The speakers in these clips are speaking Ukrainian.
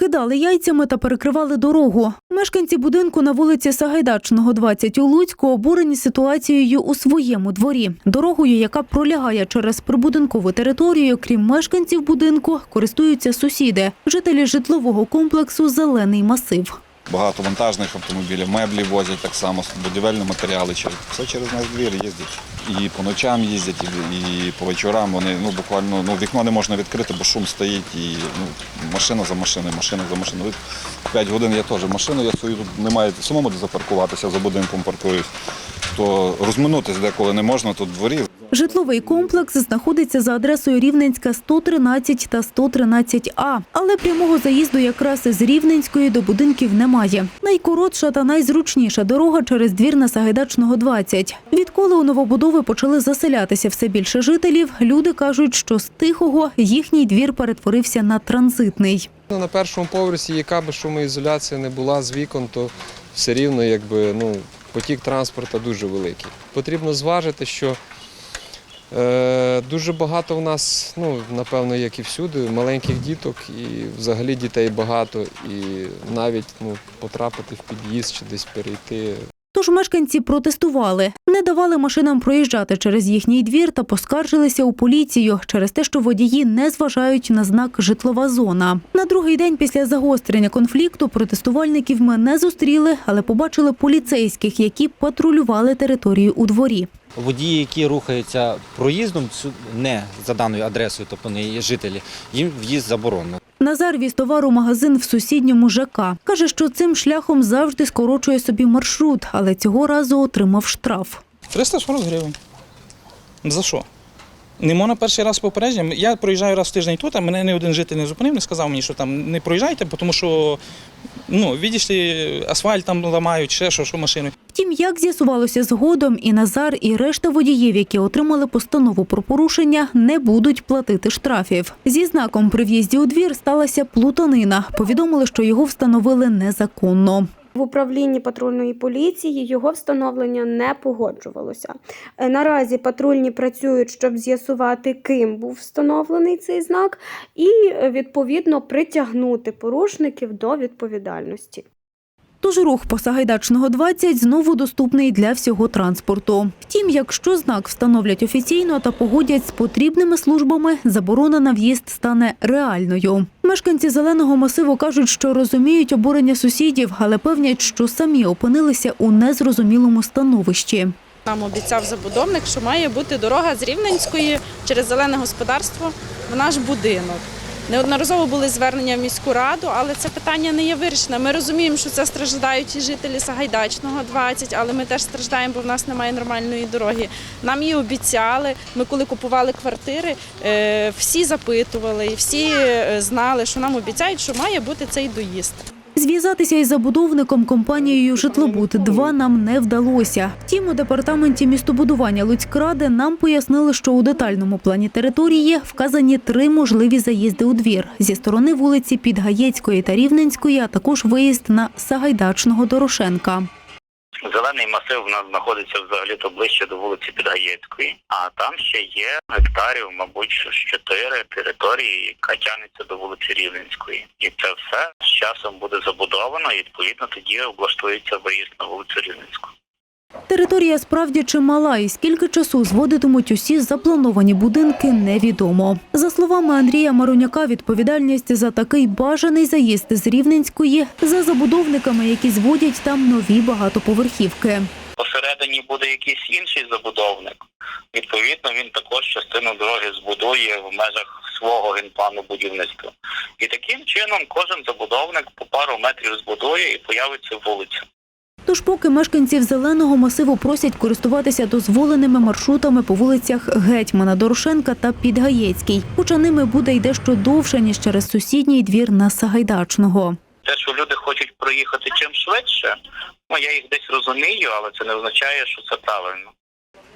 Кидали яйцями та перекривали дорогу. Мешканці будинку на вулиці Сагайдачного, 20 у Луцьку, обурені ситуацією у своєму дворі. Дорогою, яка пролягає через прибудинкову територію, крім мешканців будинку, користуються сусіди, жителі житлового комплексу Зелений масив. Багато вантажних автомобілів, меблі возять так само, будівельні матеріали. Все через наш двір їздять. І по ночам їздять, і, і по вечорам вони ну, буквально ну, вікно не можна відкрити, бо шум стоїть. І ну, машина за машиною, машина за машиною. П'ять годин я теж машину, я свою тут немає самому де запаркуватися, за будинком паркуюсь. То розминутися деколи не можна тут в дворі. Житловий комплекс знаходиться за адресою Рівненська 113 та 113А, але прямого заїзду якраз із Рівненської до будинків немає. Найкоротша та найзручніша дорога через двір на Сагайдачного 20. Відколи у новобудови почали заселятися все більше жителів, люди кажуть, що з тихого їхній двір перетворився на транзитний. Ну, На першому поверсі, яка би шумоізоляція не була з вікон, то все рівно якби, ну, потік транспорту дуже великий. Потрібно зважити, що дуже багато в нас, ну, напевно, як і всюди, маленьких діток, і взагалі дітей багато, і навіть ну, потрапити в під'їзд чи десь перейти. Тож мешканці протестували, не давали машинам проїжджати через їхній двір та поскаржилися у поліцію через те, що водії не зважають на знак житлова зона. На другий день після загострення конфлікту протестувальників ми не зустріли, але побачили поліцейських, які патрулювали територію у дворі. Водії, які рухаються проїздом не за даною адресою, тобто не жителі, їм в'їзд заборонено. Назар віз товар у магазин в сусідньому ЖК. Каже, що цим шляхом завжди скорочує собі маршрут, але цього разу отримав штраф. 340 гривень. За що? Нема на перший раз попередження. Я проїжджаю раз в тиждень тут, а мене не один житель не зупинив, не сказав мені, що там не проїжджайте, тому що ну, відійшли, асфальт там ламають, ще що, що машини. Втім, як з'ясувалося згодом, і Назар, і решта водіїв, які отримали постанову про порушення, не будуть платити штрафів. Зі знаком при в'їзді у двір сталася плутанина. Повідомили, що його встановили незаконно. В управлінні патрульної поліції його встановлення не погоджувалося. Е, Наразі патрульні працюють, щоб з'ясувати, ким був встановлений цей знак, і е, відповідно притягнути порушників до відповідальності. Тож рух по Сагайдачного 20 знову доступний для всього транспорту. Втім, якщо знак встановлять офіційно та погодять з потрібними службами, заборона на в'їзд стане реальною. Мешканці зеленого масиву кажуть, що розуміють обурення сусідів, але певнять, що самі опинилися у незрозумілому становищі. Нам обіцяв забудовник, що має бути дорога з Рівненської через зелене господарство в наш будинок. Неодноразово були звернення в міську раду, але це питання не є вирішене. Ми розуміємо, що це страждають і жителі Сагайдачного 20, але ми теж страждаємо, бо в нас немає нормальної дороги. Нам її обіцяли. Ми коли купували квартири, е, всі запитували і всі е, знали, що нам обіцяють, що має бути цей доїзд. Зв'язатися із забудовником компанією «Житлобуд-2» нам не вдалося. Втім, у департаменті містобудування Луцькради нам пояснили, що у детальному плані території вказані три можливі заїзди у двір зі сторони вулиці Підгаєцької та Рівненської, а також виїзд на Сагайдачного Дорошенка. Зелений масив у нас знаходиться взагалі-то ближче до вулиці Підгаєцької, а там ще є гектарів, мабуть, чотири території, яка тягнеться до вулиці Рівненської. І це все з часом буде забудовано, і відповідно тоді облаштується виїзд на вулицю Рівненську. Територія справді чимала, і скільки часу зводитимуть усі заплановані будинки, невідомо. За словами Андрія Маруняка, відповідальність за такий бажаний заїзд з Рівненської за забудовниками, які зводять там нові багатоповерхівки. Посередині буде якийсь інший забудовник. Відповідно, він також частину дороги збудує в межах свого генплану будівництва. І таким чином кожен забудовник по пару метрів збудує і появиться вулиця. Тож, поки мешканців зеленого масиву просять користуватися дозволеними маршрутами по вулицях Гетьмана, Дорошенка та Підгаєцький, хоча ними буде й дещо довше, ніж через сусідній двір на Сагайдачного. Те, що люди хочуть проїхати чим швидше, ну я їх десь розумію, але це не означає, що це правильно.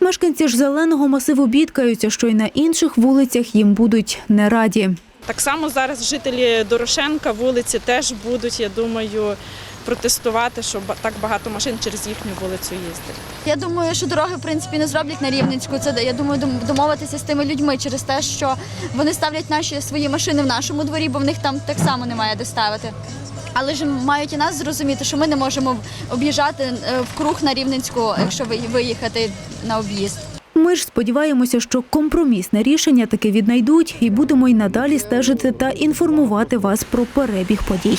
Мешканці ж зеленого масиву бідкаються, що й на інших вулицях їм будуть не раді. Так само зараз жителі Дорошенка вулиці теж будуть, я думаю, протестувати, що так багато машин через їхню вулицю їздить. Я думаю, що дороги в принципі не зроблять на Рівненську. Це я думаю, домовитися з тими людьми через те, що вони ставлять наші свої машини в нашому дворі, бо в них там так само немає де ставити. Але ж мають і нас зрозуміти, що ми не можемо об'їжджати е, в круг на Рівненську, якщо ви- виїхати на об'їзд. Ми ж сподіваємося, що компромісне рішення таки віднайдуть і будемо й надалі стежити та інформувати вас про перебіг подій.